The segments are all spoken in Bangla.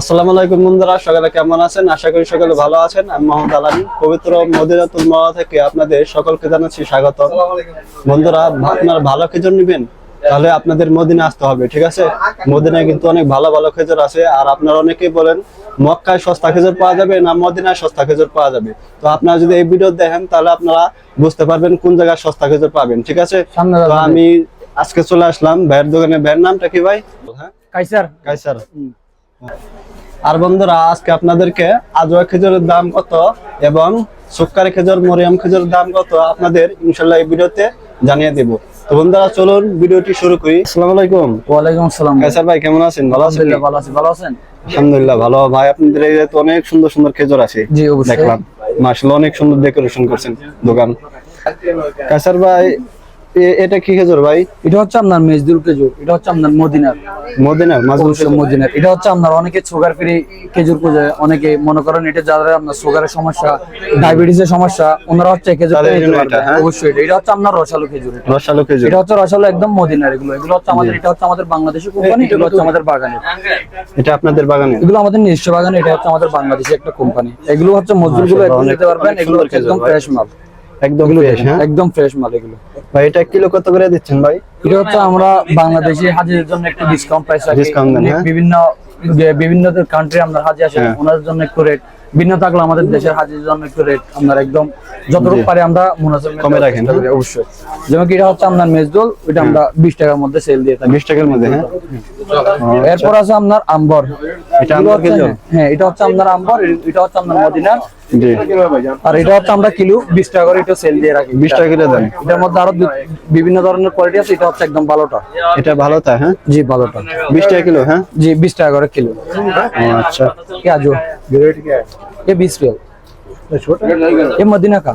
আসসালামু আলাইকুম বন্ধুরা সকালে কেমন আছেন? আশা করি সকালে ভালো আছেন। আমি মোহাম্মদ আলামি পবিত্র মদিনাতুল থেকে আপনাদের সকলকে জানাচ্ছি স্বাগত। বন্ধুরা আপনারা ভালো খেজুর নেবেন তাহলে আপনাদের মদিনা আসতে হবে ঠিক আছে? মদিনায় কিন্তু অনেক ভালো ভালো খেজুর আছে আর আপনারা অনেকেই বলেন মক্কায় সস্তা খেজুর পাওয়া যাবে না মদিনায় সস্তা খেজুর পাওয়া যাবে? তো আপনারা যদি এই ভিডিও দেখেন তাহলে আপনারা বুঝতে পারবেন কোন জায়গায় সস্তা খেজুর পাবেন ঠিক আছে? তো আমি আজকে চলে আসলাম ভাইয়ের দোকানে ভাইয়ের নামটা কি ভাই? হ্যাঁ কাইসার। কাইসার আর বন্ধুরা আজকে আপনাদেরকে আজওয়া খেজুরের দাম কত এবং সুক্কারি খেজুর মরিয়াম খেজুরের দাম কত আপনাদের ইনশাল্লাহ এই ভিডিওতে জানিয়ে দেব। তো বন্ধুরা চলুন ভিডিওটি শুরু করি। আসসালামু আলাইকুম। ওয়ালাইকুম আসসালাম। কাইসার ভাই কেমন আছেন? ভালো আছেন ভালো আছি। ভালো আছেন? আলহামদুলিল্লাহ ভালো। ভাই আপনাদের এই তো অনেক সুন্দর সুন্দর খেজুর আছে। জি অবশ্যই। দেখলাম। মাশাআল্লাহ অনেক সুন্দর ডেকোরেশন করছেন দোকান। কাইসার ভাই এটা কি খেজুর ভাই? এটা হচ্ছে আপনার মেজদুল খেজুর এটা হচ্ছে আপনার মদিনার। মদিনা মাজুল মদিনার। এটা হচ্ছে আপনার অনেকে সুগার ফ্রি খেজুর খুঁজে অনেকে মনে করেন এটা যাদের আপনার সুগারের সমস্যা ডায়াবেটিসের সমস্যা ওনারা হচ্ছে খেজুর হ্যাঁ? অবশ্যই এটা। হচ্ছে আপনার রসালো খেজুর। রসালো খেজুর। এটা হচ্ছে রসালো একদম মদিনার এগুলো। এগুলো হচ্ছে আমাদের এটা হচ্ছে আমাদের বাংলাদেশের কোম্পানি এগুলো হচ্ছে আমাদের বাগানে এটা আপনাদের বাগানে এগুলো আমাদের নিজস্ব বাগান এটা হচ্ছে আমাদের বাংলাদেশি একটা কোম্পানি এগুলো হচ্ছে মজদুরগুলো নিতে পারবেন এগুলো হচ্ছে একদম ফ্রেশ মাল। একদম হ্যাঁ? একদম ফ্রেশ মাল এগুলো। ভাই এটা কিলো কত করে দিচ্ছেন ভাই? এটা আমরা বাংলাদেশি জন্য একটু ডিসকাউন্ট প্রাইস রাখি। Discount দেন, হ্যাঁ? বিভিন্ন কান্ট্রি আমরা হাজি আসে হ্যাঁ। ওনাদের জন্য একটু রেট ভিন্ন থাকলে আমাদের দেশের হাজির জন্য একটু রেট আমরা একদম যতটুকু। পারি আমরা কমে রাখেন, হ্যাঁ? অবশ্যই। যেমন কি এটা হচ্ছে আপনার মেজদোল ওইটা আমরা বিশ টাকার মধ্যে সেল দিয়ে থাকি। বিশ টাকার মধ্যে হ্যাঁ? এরপর আছে আপনার আম্বর এটা এগুলো আম্বর হচ্ছে- খেজুর? হ্যাঁ এটা হচ্ছে আপনার আম্বর এটা হচ্ছে আপনার মদিনার জি আর এটা হচ্ছে আমরা কিলো বিশ টাকা করে এটা সেল দিয়ে রাখি বিশ টাকা করে দেন এটার মধ্যে আরো দু- বিভিন্ন ধরনের কোয়ালিটি আছে এটা হচ্ছে একদম ভালোটা এটা ভালো তা হ্যাঁ জি ভালোটা বিশ টাকা কিলো হ্যাঁ जी बीस टाका করে কিলো ও আচ্ছা क्या जो ये बीस रियल ये मदीना का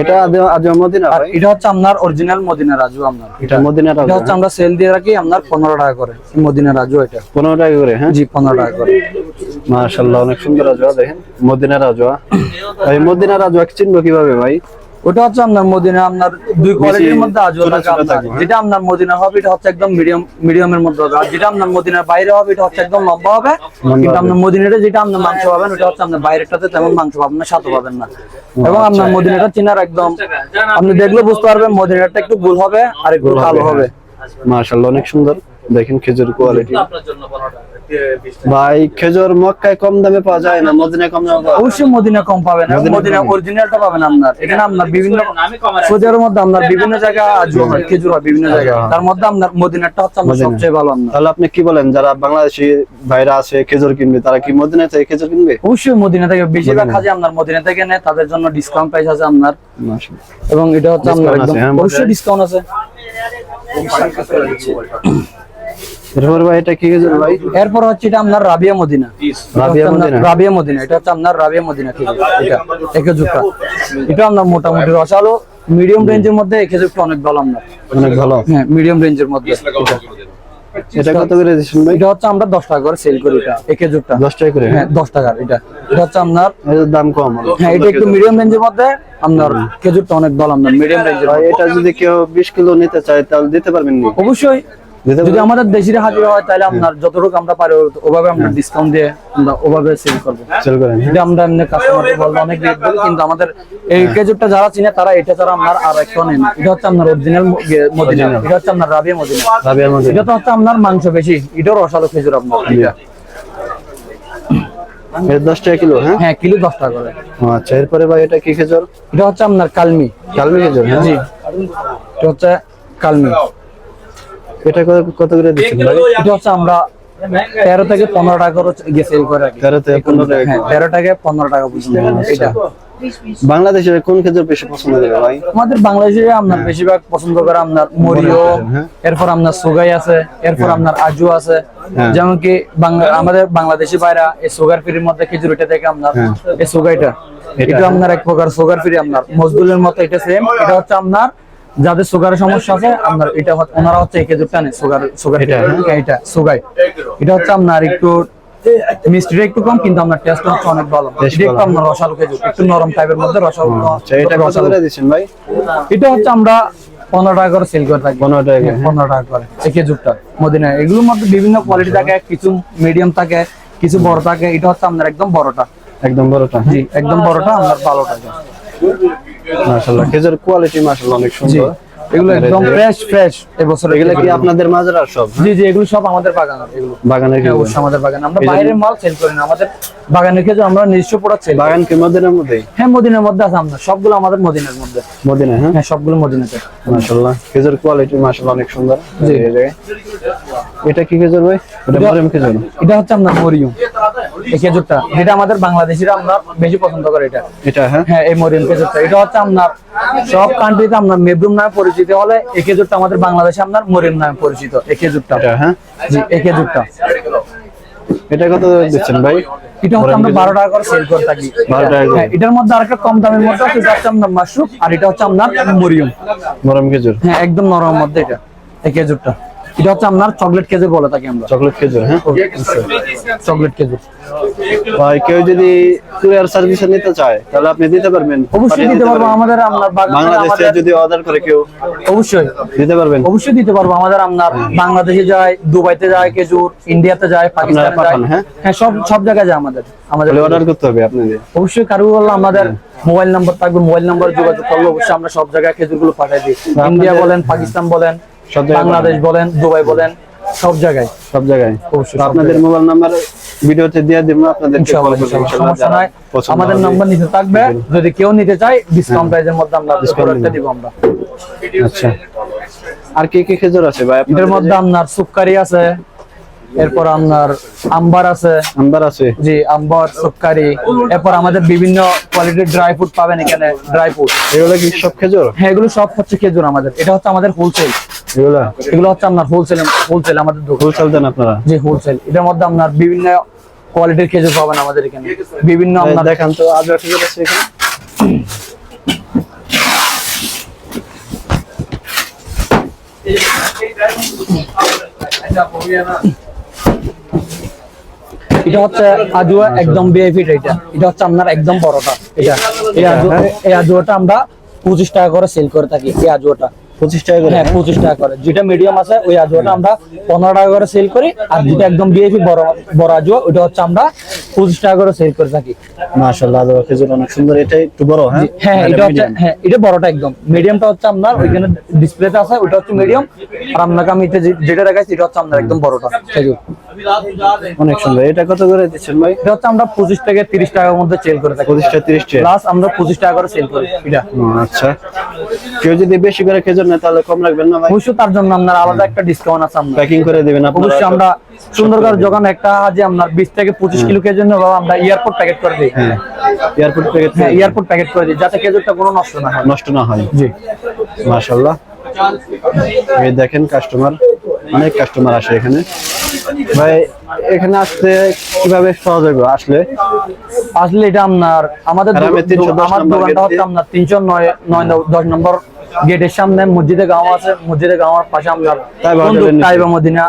এটা আজ- মদিনা রাজুয়া ভাই। এটা হচ্ছে আপনার অরিজিনাল মদিনা রাজু আপনার। এটা মদিনা এটা হচ্ছে আমরা সেল দিয়ে রাখি আপনার পনেরো টাকা করে। মদিনা রাজু এটা। পনেরো টাকা করে হ্যাঁ? জি পনেরো টাকা করে। অনেক সুন্দর রাজোয়া দেখেন। মদিনা রাজোয়া ভাই মদিনা রাজোয়া চিনবো কীভাবে ভাই? ওটা হচ্ছে আপনার মদিনা আপনার দুই কোয়ালিটির মধ্যে আজও থাকে ছোট আপনার। থাকবে, হ্যাঁ? যেটা আপনার মদিনা হবে এটা হচ্ছে একদম মিডিয়াম মিডিয়ামের মধ্যে হবে। আর যেটা আপনার মদিনার বাইরে হবে এটা হচ্ছে একদম লম্বা হবে। কিন্তু আপনার মদিনাটা যেটা আপনার মাংস পাবেন ওটা হচ্ছে আপনার বাইরেটাতে তেমন মাংস পাবেন না সাথে পাবেন না। এবং আপনার মদিনাটা চিনার একদম আপনি দেখলে বুঝতে পারবেন মদিনাটা একটু গোল হবে আর একটু কালো হবে। মাশাল্লাহ অনেক সুন্দর। দেখেন খেজুর কোয়ালিটি ভাই খেজুর মক্কায় কম দামে পাওয়া যায় না মদিনায় কম দামে অবশ্যই মদিনা কম পাবেন মদিনা অরিজিনালটা পাবেন। আপনার। এখানে আপনার বিভিন্ন সৌদি আরবের মধ্যে আপনার বিভিন্ন জায়গা খেজুর হয় বিভিন্ন জায়গায়। তার মধ্যে আপনার মদিনাটা হচ্ছে আপনার সবচেয়ে ভালো আপনার। তাহলে আপনি কি বলেন যারা বাংলাদেশি ভাইরা আছে খেজুর কিনবে তারা কি মদিনা থেকে খেজুর কিনবে? অবশ্যই মদিনা থেকে বেশিরভাগ কাজে আপনার মদিনা থেকে নেয় তাদের জন্য ডিসকাউন্ট প্রাইস আছে আপনার। এবং এটা হচ্ছে আপনার হ্যাঁ, অবশ্যই ডিসকাউন্ট আছে। এরপর ভাই এটা কি খেজুর ভাই? এরপর হচ্ছে এটা আপনার রাবিয়া মদিনা। রাবিয়া মদিনা? রাবিয়া মদিনা এটা হচ্ছে আপনার রাবিয়া মদিনা এটা এটা আপনার মোটামুটি রসালো মিডিয়াম রেঞ্জের মধ্যে অনেক ভালো আপনার। অনেক ভালো? হ্যাঁ মিডিয়াম রেঞ্জের মধ্যে। এটা। এটা কত করে দিচ্ছেন ভাই? এটা হচ্ছে আমরা দশ টাকা করে সেল করি এটা টাকা করে? হ্যাঁ দশ টাকার এটা। এটা হচ্ছে আপনার এর দাম কম। হলো। হ্যাঁ এটা একটু মিডিয়াম রেঞ্জের মধ্যে আপনার খেজুরটা অনেক ভালো আপনার মিডিয়াম রেঞ্জের এটা যদি কেউ বিশ কিলো নিতে চায় তাহলে দিতে পারবেন নি অবশ্যই। যদি আমাদের দেশিরা হাজির হয় তাহলে আপনার যতটুকু আমরা পারি ওভাবে আমরা ডিসকাউন্ট দিয়ে আমরা ওভাবে সেল করব। সেল করেন হ্যাঁ? এটা আমরা এমনি কাস্টমারকে বলব অনেক রেট বলি কিন্তু আমাদের এই খেজুরটা যারা চিনে তারা এটা ছাড়া আপনার আর একটা নেই। এটা হচ্ছে আপনার অরিজিনাল মদিনা। এটা হচ্ছে আপনার রাবিয়া মদিনা। রাবিয়ার মধ্যে এটা তো হচ্ছে আপনার মাংস বেশি। এটাও রসালো খেজুর আপনার। এটা দশ টাকা কিলো হ্যাঁ? হ্যাঁ কিলো দশ টাকা করে। আচ্ছা এরপরে ভাই এটা কি খেজুর? এটা হচ্ছে আপনার কালমি। কালমি খেজুর হ্যাঁ। জি। এটা হচ্ছে কালমি। এটা কত- কত করে দিচ্ছেন ভাই? এটা হচ্ছে আমরা তেরো থেকে পনেরো টাকা করে গিয়ে সেল করে রাখি। তেরো থেকে পনেরো টাকা হ্যাঁ তেরো থেকে পনেরো টাকা পর্যন্ত এটা বাংলাদেশের কোন খেজুর বেশি পছন্দ করে ভাই? আমাদের বাংলাদেশে আপনার বেশিরভাগ পছন্দ করে আপনার মরিও হ্যাঁ। এরপর আপনার সুগাই আছে এরপর আপনার আজু আছে। হ্যাঁ। যেমন কি বাংলা আমাদের বাংলাদেশি বাইরা এই সুগার ফ্রির মধ্যে খেজুর এটা থেকে আপনার হ্যাঁ। এই সুগাইটা। এটা আপনার এক প্রকার সুগার ফ্রি আপনার। মজদুলের মতো এটা সেম এটা হচ্ছে আপনার যাদের সুগারের সমস্যা আছে আপনার এটা হচ্ছে- ওনারা হচ্ছে এই খেজুরটা নেই সুগার সুগার এটা, হ্যাঁ? এটা সুগাই এটা হচ্ছে আপনার একটু মিষ্টিটা একটু কম কিন্তু আপনার টেস্ট হচ্ছে অনেক ভালো। একটু। আপনার রসালো খেজুর একটু নরম টাইপের মধ্যে রসালো আচ্ছা এটা রসালো দিচ্ছেন ভাই? এটা হচ্ছে আমরা পনেরো টাকা করে সেল করে থাকি। পনেরো টাকা হ্যাঁ। পনেরো টাকা করে এই খেজুরটা মদিনা। এগুলোর মধ্যে বিভিন্ন কোয়ালিটি থাকে কিছু মিডিয়াম থাকে কিছু বড় থাকে। এটা হচ্ছে আপনার একদম বড়টা। একদম বড়টা। জি একদম বড়টা আপনার ভালো টাকা মাশাআল্লাহ খেজুর কোয়ালিটি মাশাআল্লাহ অনেক সুন্দর। এগুলো একদম ফ্রেশ ফ্রেশ এবছর এগুলো কি আপনাদের মাঝের আর সব হ্যাঁ? জি জি এগুলো সব আমাদের বাগানের এগুলো বাগানের হ্যাঁ, খেজুর। অবশ্যই আমাদের বাগান আমরা বাইরের মাল সেল করি না আমাদের বাগানের আমরা নিজস্ব প্রোডাক্ট সেল বাগান কি মদিনার মধ্যে হ্যাঁ মদিনার মধ্যে আছে আপনার সবগুলো আমাদের মদিনার মধ্যে। মদিনা হ্যাঁ? হ্যাঁ সবগুলো মদিনাতে। মাশাআল্লাহ খেজুর কোয়ালিটি মাশাআল্লাহ অনেক সুন্দর। জি। এটা কি খেজুর ভাই? এটা এটা- মরিয়ম খেজুর এটা হচ্ছে আপনার মরিয়ম। এই খেজুরটা। যেটা আমাদের বাংলাদেশিরা আমরা বেশি পছন্দ করে এটা। এটা হ্যাঁ? হ্যাঁ এই মরিয়ম খেজুরটা। এটা হচ্ছে আপনার সব কান্ট্রিতে আপনার মেবরুম নামে পরিচিত হলে এই খেজুরটা আমাদের বাংলাদেশে আপনার মরিয়ম নামে পরিচিত এই খেজুরটা। হ্যাঁ? জি এই খেজুরটা। এটা কত দিচ্ছেন ভাই? এটা হচ্ছে আমরা বারো টাকা করে সেল করে থাকি। 12 টাকা হ্যাঁ এটার মধ্যে আরেকটা কম দামের মধ্যে আছে যেটা হচ্ছে আপনার মাশরুম আর এটা হচ্ছে আপনার মরিয়ম। মরম খেজুর। হ্যাঁ একদম নরম মধ্যে এটা এই খেজুরটা। এটা হচ্ছে আপনার চকলেট খেজুর বলে থাকি আমরা। চকলেট খেজুর হ্যাঁ? চকলেট খেজুর। ভাই কেউ যদি কুরিয়ার সার্ভিস নিতে চায় তাহলে আপনি দিতে পারবেন। অবশ্যই দিতে পারব আমাদের আপনার বাংলাদেশে যদি অর্ডার করে কেউ অবশ্যই। দিতে পারবেন। অবশ্যই দিতে পারব আমাদের আপনার বাংলাদেশে যায় দুবাইতে যায় খেজুর ইন্ডিয়াতে যায় পাকিস্তানে যায়। হ্যাঁ? হ্যাঁ সব সব জায়গায় যায় আমাদের আমাদের অর্ডার করতে হবে আপনাদের। অবশ্যই কারও বলল আমাদের মোবাইল নাম্বার থাকবে মোবাইল নাম্বার যোগাযোগ করলে অবশ্যই আমরা সব জায়গায় খেজুরগুলো পাঠাই দিই। ইন্ডিয়া বলেন পাকিস্তান বলেন বাংলাদেশ বলেন। দুবাই বলেন সব জায়গায়। সব জায়গায়। আপনাদের মোবাইল নাম্বার ভিডিওতে দিয়ে দিব আপনাদের সমস্যা নাই। আমাদের নাম্বার নিতে থাকবে। যদি কেউ নিতে চায় ডিসকাউন্ট প্রাইজের মধ্যে আমরা প্রোডাক্টটা দিব আমরা। আচ্ছা। আর কি কি খেজুর আছে ভাই আপনাদের মধ্যে আপনার সুপকারি আছে। এরপর আপনার আম্বার আছে আম্বার আছে জি আম্বর সুপকারি এরপর আমাদের বিভিন্ন কোয়ালিটির ড্রাই ফ্রুট পাবেন এখানে ড্রাই ফ্রুট এগুলো কি সব খেজুর হ্যাঁ এগুলো সব হচ্ছে খেজুর আমাদের এটা হচ্ছে আমাদের হোলসেল এগুলো এগুলো হচ্ছে আপনার হোলসেল হোলসেল আমাদের হোলসেল দেন আপনারা জি হোলসেল এটার মধ্যে আপনার বিভিন্ন কোয়ালিটির খেজুর পাবেন আমাদের এখানে বিভিন্ন আপনার দেখান তো আজও খেজুর আছে এখানে এটা হচ্ছে আজুয়া একদম বিআইপি এটা। এটা হচ্ছে আপনার একদম বড়টা। এটা এই আজুয়া এই আজুয়াটা আমরা পঁচিশ টাকা করে সেল করে থাকি এই আজুয়াটা পঁচিশ টাকা করে? হ্যাঁ পঁচিশ টাকা করে। যেটা মিডিয়াম আছে ওই আজুয়াটা আমরা পনেরো টাকা করে সেল করি আর যেটা একদম বিআইপি বড় বড় আজুয়া ওইটা হচ্ছে আমরা পঁচিশ টাকা করে সেল করে থাকি। মাশাআল্লাহ আজও খেজুর অনেক সুন্দর। এটা একটু বড় হ্যাঁ? হ্যাঁ এটা হচ্ছে হ্যাঁ এটা বড়টা একদম। মিডিয়ামটা হচ্ছে আপনার ওইখানে ডিসপ্লেতে আছে ওটা হচ্ছে মিডিয়াম আর আপনাকে আমি যেটা দেখাচ্ছি এটা হচ্ছে আপনার একদম বড়টা। খেজুর। অনেক সুন্দর। এটা কত করে দিচ্ছেন ভাই? এটা হচ্ছে আমরা পঁচিশ থেকে তিরিশ টাকার মধ্যে সেল করে থাকি। পঁচিশটা তিরিশ টাকা। প্লাস আমরা পঁচিশ টাকা করে সেল করি। এটা। আচ্ছা। কেউ যদি বেশি করে খেজুর নেয় তাহলে কম রাখবেন না অবশ্যই তার জন্য আপনার আলাদা একটা ডিসকাউন্ট আছে আমরা। প্যাকিং করে দিবেন অবশ্যই আমরা সুন্দরগড় যখন একটা যে আপনার বিশ থেকে পঁচিশ কিলো কেজির জন্য আমরা এয়ারপোর্ট প্যাকেট করে দিই। এয়ারপোর্ট প্যাকেট এয়ারপোর্ট প্যাকেট করে দিই যাতে খেজুরটা কোনো নষ্ট না হয়। নষ্ট না হয়। জি। মাশাআল্লাহ। এই দেখেন কাস্টমার অনেক কাস্টমার আসে এখানে। ভাই এখানে আসতে কীভাবে সহজ হবে আসলে আসলে এটা আপনার আমাদের আর আমি দোকান- 310 আমার দোকানটা হচ্ছে আপনার তিনশো নয় নয় দশ নম্বর গেটের সামনে মসজিদে গাঁও আছে মসজিদে গাঁওয়ার পাশে আপনার তাইবা মদিনা তাইবা মদিনা।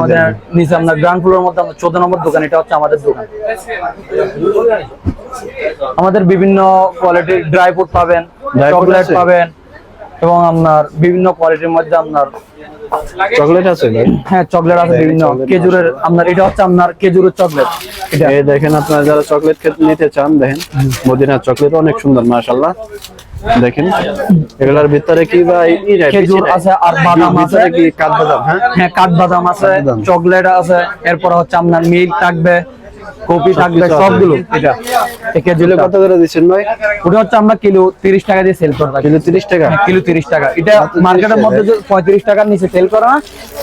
মদিনার নিচে। আপনার গ্রাউন্ড ফ্লোরের মধ্যে আপনার চোদ্দ নম্বর দোকান এটা হচ্ছে আমাদের দোকান। আমাদের বিভিন্ন কোয়ালিটির ড্রাই ফ্রুট পাবেন চকলেট পাবেন এবং আপনার বিভিন্ন কোয়ালিটির মধ্যে আপনার চকলেট আছে হ্যাঁ চকলেট আছে বিভিন্ন খেজুরের আপনার এটা হচ্ছে আপনার খেজুরের চকলেট। এটা এই দেখেন আপনারা যারা চকলেট খেতে নিতে চান দেখেন মদিনার চকলেট অনেক সুন্দর মাশাআল্লাহ। দেখেন এগুলার ভিতরে কি ভাই? খেজুর আছে আর বাদাম আছে। কি কাঠবাদাম হ্যাঁ? হ্যাঁ কাঠবাদাম আছে চকলেট আছে এরপর হচ্ছে আপনার মিল্ক থাকবে। কফি থাকবে সবগুলো। এটা। কিলো খেজুরটা। কত করে দিচ্ছেন ভাই? ওটা হচ্ছে আমরা কিলো তিরিশ টাকা দিয়ে সেল করে কিলো তিরিশ টাকা? হ্যাঁ, কিলো তিরিশ টাকা। এটা 30 মার্কেটের। মধ্যে পঁয়ত্রিশ টাকার নিচে সেল করে না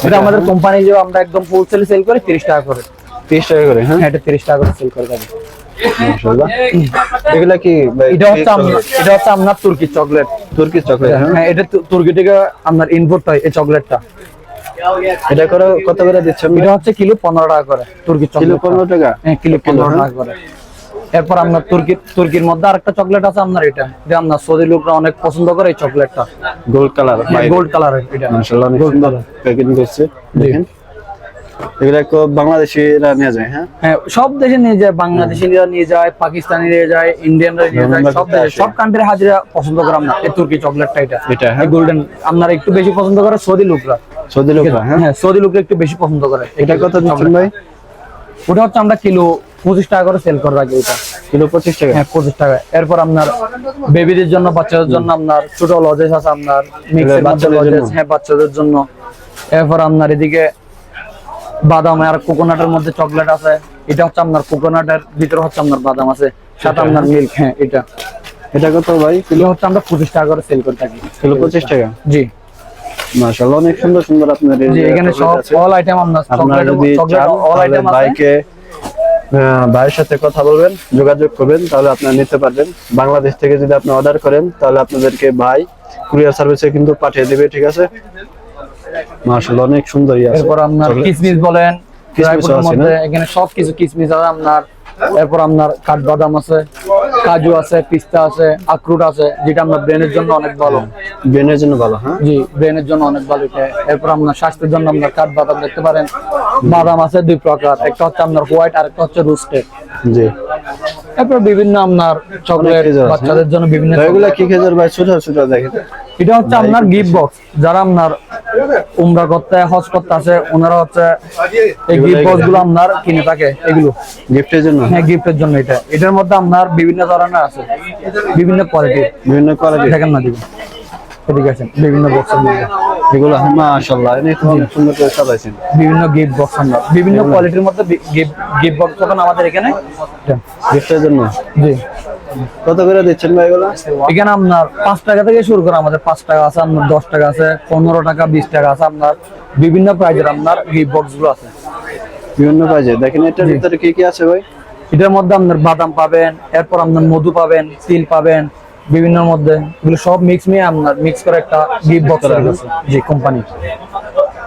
এটা আমাদের কোম্পানি যে আমরা একদম হোলসেল সেল করি তিরিশ টাকা করে। তিরিশ টাকা করে হ্যাঁ? হ্যাঁ এটা তিরিশ টাকা করে সেল করে মাশাআল্লাহ। এগুলা কি এটা হচ্ছে এটা হচ্ছে আপনার তুর্কির চকলেট তুর্কি চকলেট হ্যাঁ? হ্যাঁ এটা তুর্কি থেকে আপনার ইনপুট হয় এই চকলেটটা এটা করে কত করে দিচ্ছেন এটা হচ্ছে কিলো পনেরো টাকা করে তুর্কির কিলো পনেরো টাকা? হ্যাঁ কিলো পনেরো? টাকা? করে। এরপর আপনার তুর্কি তুর্কির মধ্যে আরেকটা চকলেট আছে আপনার এটা এটা আপনার সৌদি লোকরা অনেক পছন্দ করে এই চকলেটটা। গোল্ড কালার গোল্ড কালারের এটা। মাশাআল্লাহ অনেক সুন্দর প্যাকেজিং করছে। দেখেন। এগুলো বাংলাদেশিরা নিয়ে যায় হ্যাঁ? হ্যাঁ সব দেশে নিয়ে যায় বাংলাদেশিরা নিয়ে যায় পাকিস্তানি নিয়ে যায় ইন্ডিয়ানরা নিয়ে যায় সব দেশে সব কান্ট্রির হাজিরা পছন্দ করে আমরা এই তুর্কি চকলেটটা এটা। এটা হ্যাঁ। গোল্ডেন আপনারা একটু বেশি পছন্দ করে সৌদি লোকরা। সৌদি লোকরা হ্যাঁ? হ্যাঁ সৌদি লোকরা একটু বেশি পছন্দ করে। এটা কত দিচ্ছেন ভাই? ওটা হচ্ছে আমরা কিলো পঁচিশ টাকা করে সেল করে রাখি ওটা কিলো পঁচিশ টাকা? হ্যাঁ পঁচিশ টাকা। এরপর আপনার বেবিদের জন্য বাচ্চাদের জন্য আপনার ছোট লজেস আছে আপনার লজেস হ্যাঁ বাচ্চাদের জন্য। এরপর আপনার এদিকে বাদাম আর কোকোনাটের মধ্যে চকলেট আছে। এটা হচ্ছে আপনার কোকোনাটের ভিতরে হচ্ছে আপনার বাদাম আছে। সাথে আপনার মিল্ক হ্যাঁ এটা। এটা কত ভাই? কিলো হচ্ছে আমরা পঁচিশ টাকা করে সেল করে থাকি। কিলো পঁচিশ টাকা? জি। মাশাআল্লাহ অনেক সুন্দর সুন্দর আপনার এখানে সব অল আইটেম আপনার যদি অল আইটেম আছে। বাইকে ভাইয়ের সাথে কথা বলবেন যোগাযোগ করবেন তাহলে আপনারা নিতে পারবেন। বাংলাদেশ থেকে যদি আপনি অর্ডার করেন তাহলে আপনাদেরকে ভাই কুরিয়ার সার্ভিসে কিন্তু পাঠিয়ে দেবে ঠিক আছে? মাশাআল্লাহ অনেক সুন্দর ইয়ে আছে। এরপর আপনার। কিসমিস বলেন কিসমিসও ড্রাই আছে এখানে সব কিছু কিসমিস আছে আপনার এরপর আপনার কাঠবাদাম আছে কাজু আছে পিস্তা আছে আখরুট আছে যেটা আপনার ব্রেনের জন্য অনেক ভালো। ব্রেনের জন্য ভালো হ্যাঁ? জি ব্রেনের জন্য অনেক ভালো এটা। এরপর আপনার স্বাস্থ্যের জন্য আপনার কাঠবাদাম দেখতে পারেন। বাদাম আছে দুই প্রকার একটা হচ্ছে আপনার হোয়াইট আর একটা হচ্ছে রোস্টেড। জি। এরপর বিভিন্ন আপনার চকলেট বাচ্চাদের জন্য বিভিন্ন এগুলা কি খেজুর ভাই? ছোট ছোট দেখেন এটা হচ্ছে আপনার গিফট বক্স যারা আপনার উমরা করতে হজ করতে আছে। ওনারা হচ্ছে এই গিফট বক্সগুলো আপনার কিনে থাকে এগুলো। গিফটের জন্য? হ্যাঁ গিফটের জন্য এটা। এটার মধ্যে আপনার বিভিন্ন ধরনের আছে। বিভিন্ন কোয়ালিটির বিভিন্ন কোয়ালিটি দেখেন না দিবেন এদিকে আছেন বিভিন্ন বক্সের মধ্যে। এগুলো মাশাআল্লাহ অনেক সুন্দর করে সাজাইছেন। বিভিন্ন গিফট বক্স আমরা বিভিন্ন কোয়ালিটির মধ্যে গিফট গিফট বক্স যখন আমাদের এখানে গিফটের জন্য? জি। কত করে দিচ্ছেন ভাই এগুলো? এখানে আপনার পাঁচ টাকা থেকে শুরু করে আমাদের পাঁচ টাকা আছে আপনার দশ টাকা আছে পনেরো টাকা বিশ টাকা আছে আপনার বিভিন্ন প্রাইজের আপনার গিফট বক্সগুলো আছে। বিভিন্ন কাজে দেখেন এটার ভিতরে কি কি আছে ভাই? এটার মধ্যে আপনার বাদাম পাবেন এরপর আপনার মধু পাবেন তিল পাবেন বিভিন্ন মধ্যে। এগুলো সব মিক্স নিয়ে আপনার মিক্স করে একটা গিফট বক্স আছে। জি কোম্পানি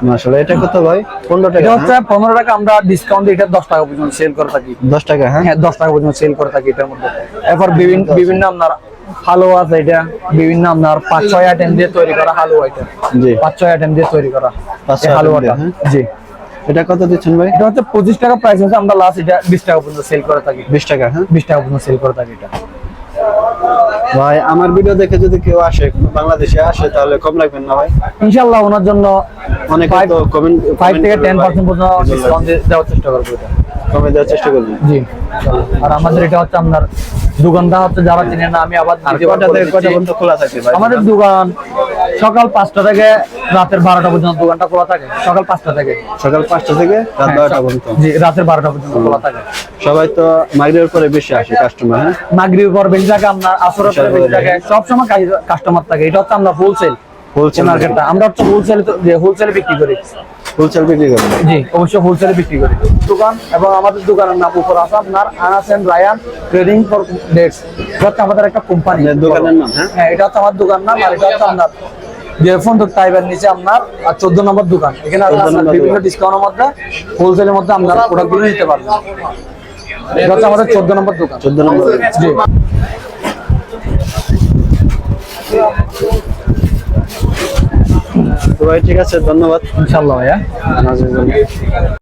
মাশাআল্লাহ এটা কত ভাই? পনেরো টাকা এটা হচ্ছে পনেরো টাকা আমরা ডিসকাউন্ট এটা দশ টাকা পর্যন্ত সেল করে থাকি। হ্যাঁ? দশ টাকা হ্যাঁ? হ্যাঁ দশ টাকা পর্যন্ত সেল করে থাকি এটার মধ্যে। এরপর বিভিন্ন বিভিন্ন আপনার হালুয়া আছে এটা বিভিন্ন আপনার পাঁচ ছয় আইটেম দিয়ে তৈরি করা হালুয়া এটা। জি। পাঁচ ছয় আইটেম দিয়ে তৈরি করা পাঁচ ছয় হালুয়াটা। হ্যাঁ? জি। এটা কত দিচ্ছেন ভাই? এটা হচ্ছে পঁচিশ টাকা প্রাইস আছে আমরা লাস্ট এটা বিশ টাকা পর্যন্ত সেল করে থাকি। বিশ টাকা হ্যাঁ? বিশ টাকা পর্যন্ত সেল করে থাকি এটা। ভাই আমার ভিডিও দেখে যদি কেউ আসে বাংলাদেশে আসে তাহলে কম লাগবেন না ভাই? ওনার জন্য অনেক তো কমেন্ট 5 থেকে টেন পার্সেন্ট পর্যন্ত ডিসকাউন্ট দেওয়ার চেষ্টা করব এটা। কমে দেওয়ার চেষ্টা করব জি। আর আমাদের এটা হচ্ছে আপনার দোকানটা হচ্ছে যারা চিনে না আমি আবার কটা থেকে কটা পর্যন্ত খোলা থাকে ভাই? আমাদের দোকান সকাল পাঁচটা থেকে রাতের বারোটা পর্যন্ত দোকানটা খোলা থাকে। সকাল পাঁচটা থেকে। সকাল পাঁচটা থেকে রাত বারোটা পর্যন্ত। জি রাতের বারোটা পর্যন্ত খোলা থাকে। সবাই তো মাগরিবের পরে বেশি আসে কাস্টমার হ্যাঁ? নাগরিক পর বেশি থাকে আপনার আসরের পরে বেশি থাকে। সবসময় কাস্টমার থাকে। এটা হচ্ছে আমরা হোলসেল হোলসেল মার্কেটটা আমরা হচ্ছে হোলসেল হোলসেলে বিক্রি করি। হোলসেল বিক্রি করবেন জি অবশ্যই হোলসেলে বিক্রি করি। দোকান এবং আমাদের দোকানের নাম উপর আছে আপনার Anas and Rayan trading for dates এটা হচ্ছে আমাদের একটা কোম্পানি দোকানের নাম হ্যাঁ? হ্যাঁ এটা হচ্ছে আমার দোকান নাম আর এটা হচ্ছে আপনার নিচে আপনার আর চোদ্দ নম্বর দোকান। এখানে আপনার 14 নম্বর বিভিন্ন ডিসকাউন্টের মধ্যে হোলসেলের মধ্যে আপনার প্রোডাক্টগুলো নিতে পারবেন। এটা হচ্ছে আমাদের চোদ্দ নম্বর দোকান। চোদ্দ নম্বর জি। তো ভাই ঠিক আছে ধন্যবাদ। ইনশাল্লাহ ভাইয়া।